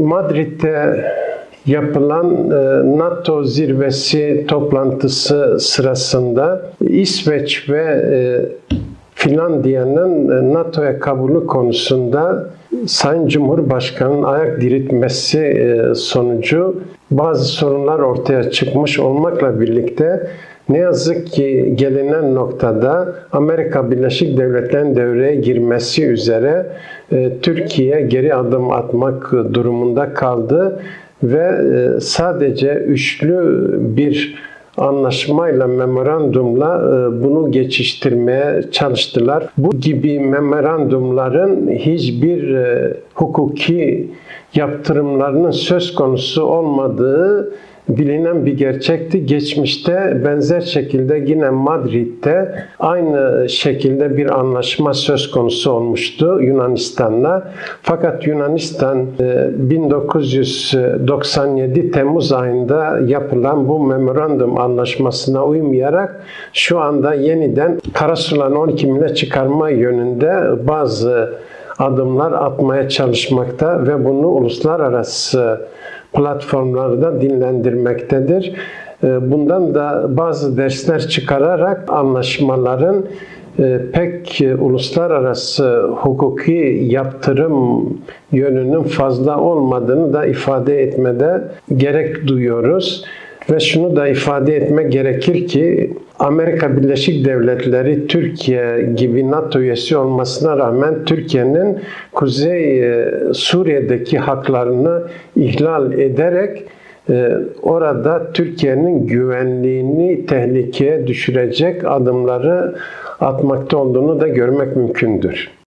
Madrid'de yapılan e, NATO zirvesi toplantısı sırasında İsveç ve e, Finlandiya'nın e, NATO'ya kabulü konusunda Sayın Cumhurbaşkanı'nın ayak diretmesi e, sonucu bazı sorunlar ortaya çıkmış olmakla birlikte ne yazık ki gelinen noktada Amerika Birleşik Devletleri'nin devreye girmesi üzere e, Türkiye geri adım atmak durumunda kaldı ve e, sadece üçlü bir anlaşmayla, memorandumla e, bunu geçiştirmeye çalıştılar. Bu gibi memorandumların hiçbir hukuki yaptırımlarının söz konusu olmadığı bilinen bir gerçekti. Geçmişte benzer şekilde yine Madrid'de aynı şekilde bir anlaşma söz konusu olmuştu Yunanistan'la. Fakat Yunanistan e, 1997 Temmuz ayında yapılan bu memorandum anlaşmasına uymayarak şu anda yeniden Karasulan 12 mile çıkarma yönünde bazı adımlar atmaya çalışmakta ve bunu uluslararası platformlarda dinlendirmektedir. Ee, Bundan da bazı dersler çıkararak anlaşmaların e, pek uluslararası hukuki yaptırım yönünün fazla olmadığını da ifade etmede gerek duyuyoruz. Ve şunu da ifade etmek gerekir ki Amerika Birleşik Devletleri Türkiye gibi NATO üyesi olmasına rağmen Türkiye'nin Kuzey e, Suriye'deki haklarını ihlal ederek e, orada Türkiye'nin güvenliğini tehlikeye düşürecek adımları atmakta olduğunu da görmek mümkündür.